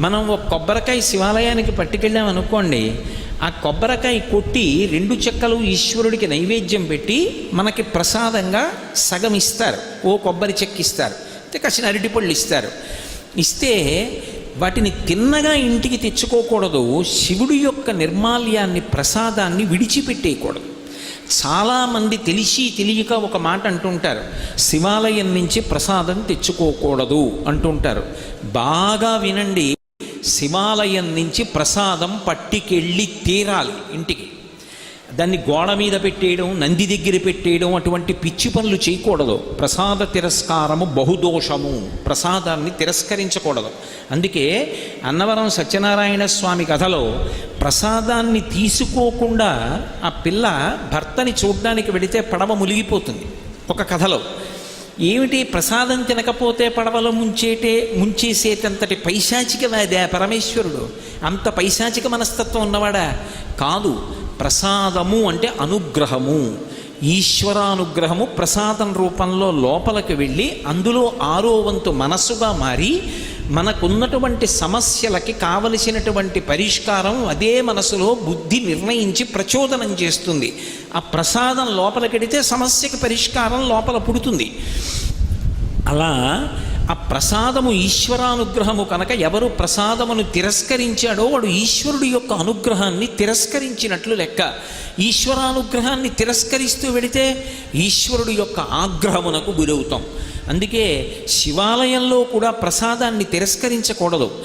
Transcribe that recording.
మనం ఒక కొబ్బరికాయ శివాలయానికి పట్టుకెళ్ళాం అనుకోండి ఆ కొబ్బరికాయ కొట్టి రెండు చెక్కలు ఈశ్వరుడికి నైవేద్యం పెట్టి మనకి ప్రసాదంగా సగం ఇస్తారు. ఓ కొబ్బరి చెక్క ఇస్తారు. కాసిన అరటిపళ్ళు ఇస్తారు. ఇస్తే వాటిని తిన్నగా ఇంటికి తెచ్చుకోకూడదు. శివుడి యొక్క నిర్మాల్యాన్ని ప్రసాదాన్ని విడిచిపెట్టేయకూడదు. చాలామంది తెలిసి తెలియక ఒక మాట అంటుంటారు. శివాలయం నుంచి ప్రసాదం తెచ్చుకోకూడదు అంటుంటారు. బాగా వినండి. శివాలయం నుంచి ప్రసాదం పట్టికెళ్ళి తీరాలి ఇంటికి. దాన్ని గోడ మీద పెట్టేయడం నంది దగ్గర పెట్టేయడం అటువంటి పిచ్చి పనులు చేయకూడదు. ప్రసాద తిరస్కారము బహుదోషము. ప్రసాదాన్ని తిరస్కరించకూడదు. అందుకే అన్నవరం సత్యనారాయణ స్వామి కథలో ప్రసాదాన్ని తీసుకోకుండా ఆ పిల్ల భర్తని చూడడానికి వెడితే పడవ మునిగిపోతుంది. ఒక కథలో ఏమిటి ప్రసాదం తినకపోతే పడవలో ముంచేటే ముంచేసేటంతటి పైశాచికవాదా పరమేశ్వరుడు అంత పైశాచిక మనస్తత్వం ఉన్నవాడా? కాదు ప్రసాదము అంటే అనుగ్రహము. ఈశ్వరానుగ్రహము ప్రసాదం రూపంలో లోపలికి వెళ్ళి అందులో ఆరో వంతు మనస్సుగా మారి మనకున్నటువంటి సమస్యలకి కావలసినటువంటి పరిష్కారం అదే మనసులో బుద్ధి నిర్ణయించి ప్రచోదనం చేస్తుంది. ఆ ప్రసాదం లోపలికెడితే సమస్యకి పరిష్కారం లోపల పుడుతుంది. అలా ఆ ప్రసాదము ఈశ్వరానుగ్రహము కనుక ఎవరు ప్రసాదమును తిరస్కరించాడో వాడు ఈశ్వరుడి యొక్క అనుగ్రహాన్ని తిరస్కరించినట్లు లెక్క. ఈశ్వరానుగ్రహాన్ని తిరస్కరిస్తూ వెడితే ఈశ్వరుడి యొక్క ఆగ్రహమునకు గురవుతాం అందుకే శివాలయంలో కూడా ప్రసాదాన్ని తిరస్కరించకూడదు.